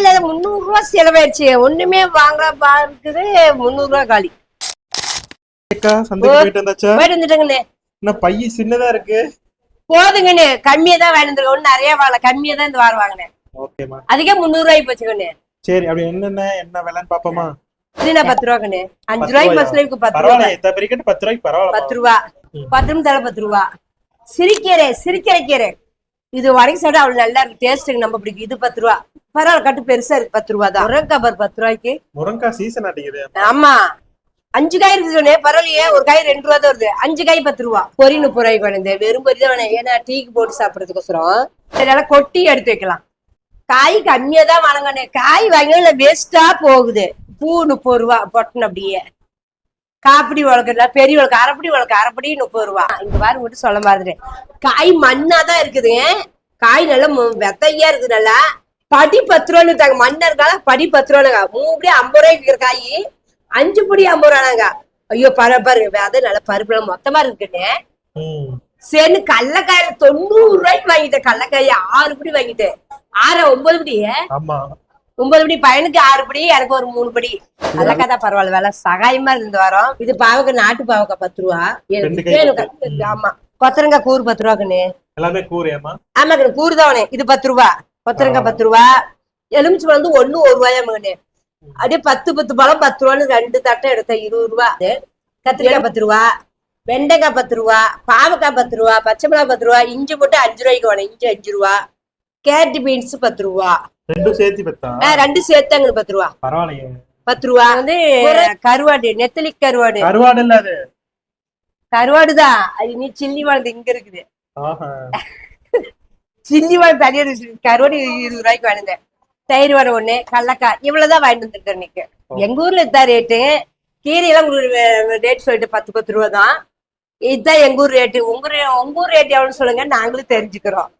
இல்லாத முந்நூறு ரூபா செலவாயிடுச்சு. ஒண்ணுமே வாங்க இருக்குது. முந்நூறு ரூபா காலி போயிட்டு என்ன பைய சின்னதா இருக்கு? போதுங்கண்ணே. கம்மியா தான் வாங்கி வந்துருக்கேன் ஒன்னும் நிறைய வாங்கல. கம்மியா தான் இந்த வாரம் வாங்கினேன். ஓகேமா அதுக்கே முந்நூறு ரூபாய் போச்சுக்கண்ணே சரி அப்படி என்னென்ன என்ன விலைன்னு பாப்போமா? பத்து ரூபாங்கண்ணே. அஞ்சு பத்து ரூபாய்க்கு ரூபாயா? பத்து ரூபா பேருக்கு பத்து ரூபாய்க்கு பரவாயில்ல பத்து ரூபா. பத்து பத்து ரூபா. சிரிக்கீரை சிரிக்கீரை கீரை இது வரைக்கும் சாப்பிட்டா அவ்வளவு நல்லா இருக்கு டேஸ்ட்டுக்கு நம்ம பிடிக்கும். இது பத்து ரூபா. பரவாயில்ல கட்டு பெருசா இருக்கு பத்து ரூபா தான். முருங்கக்காய் பத்து ரூபாய்க்கு. முருங்கா சீசன் ஆட்டிக்குது ஆமா. அஞ்சு காய் இருக்குது சொன்னேன் பரவாயில்லையே ஒரு காய் ரெண்டு ரூபா தான் வருது. அஞ்சு காய் பத்து ரூபா. பொரி முப்பது ரூபாய்க்கு வேணும் வெறும் பொரி தான் வேணும். ஏன்னா டீக்கு போட்டு சாப்பிடறதுக்கோசரம். இதனால கொட்டி எடுத்து வைக்கலாம். காய் கம்மியா தான் வாங்கண்ணே காய் வாங்கினா வேஸ்டா போகுது. பூ முப்பது ரூபா பொட்டணும் அப்படியே. காப்பிடி வளர்க்கல பெரிய வளர்க்க அரைப்படி வளர்க்க அரைப்படி முப்பது ரூபா. இந்த வாரம் மட்டும் சொல்ல மாதிரி காய் மண்ணா தான் இருக்குதுங்க காய் நல்லா விதையா இருக்குது நல்லா. படி பத்து ரூபான்னு வித்தாங்க. மண்ணா இருக்கால படி பத்து ரூபானுங்க. மூணு படி ஐம்பது ரூபாய்க்கு காய். அஞ்சு படி ஐம்பது ரூபானாங்க. ஐயோ பர பாருங்க விதை நல்லா பருப்பு மொத்தமா இருக்குன்னு. சரி கடலக்காயில தொண்ணூறு ரூபாய்க்கு வாங்கிட்டேன். கடலக்காய ஆறு படி வாங்கிட்டேன். ஆறு ஒன்பது படி ஆமா. ஒன்பது படி பையனுக்கு ஆறு படி எனக்கு ஒரு மூணு படி. கடலக்காய் தான் பரவாயில்ல வேலை சகாயமா இருந்து வரோம். இது பாவக்காய் நாட்டு பாவக்காய் பத்து ரூபா. ஆமா. கொத்தரங்காய் கூறு பத்து ரூபாக்குன்னு எல்லாமே கூறியம்மா ஆமா கூறு தான் இது பத்து ரூபா. கொத்தரங்காய் பத்து ரூபா. எலுமிச்சு வந்து ஒண்ணு ஒரு ரூபாயா மகனே. அப்படியே பத்து பத்து பழம் பத்து ரூபான்னு ரெண்டு தட்டை எடுத்தேன் இருபது ரூபா. கத்திரிக்காய் பத்து ரூபா. வெண்டைக்காய் பத்து ரூபா. பாவக்காய் பத்து ரூபா. பச்சை மிளகாய் பத்து ரூபா. இஞ்சி போட்டு அஞ்சு ரூபாய்க்கு வேணும் இஞ்சி அஞ்சு ரூபா. கேரட் பீன்ஸ் பத்து ரூபா. ரெண்டும் சேர்த்து பத்தா? ஆ, ரெண்டு சேர்த்தாங்க பத்து ரூபா. பரவாயில்லையே. பத்து ரூபா. வந்து கருவாடு நெத்தலி கருவாடு. கருவாடு இல்ல அது. கருவாடுதான் அது நீ சில்லி வாழ்ந்து இங்க இருக்குது. ஆஹா. சில்லி வாழ் தனியா. கருவாடு இருபது ரூபாய்க்கு வாங்கினது தயிர் வடை ஒண்ணு கடலக்காய் இவ்வளவுதான் வாங்கிட்டு வந்துருக்கேன் இன்னைக்கு. எங்க ஊர்ல இதுதான் ரேட்டு கீரையெல்லாம் உங்களுக்கு ரேட் சொல்லிட்டு பத்து பத்து ரூபா தான். இதுதான் எங்க ஊர் ரேட்டு உங்க ரே- உங்க ஊர் ரேட் எவ்வளவு சொல்லுங்க. நாங்களும் தெரிஞ்சுக்கிறோம்.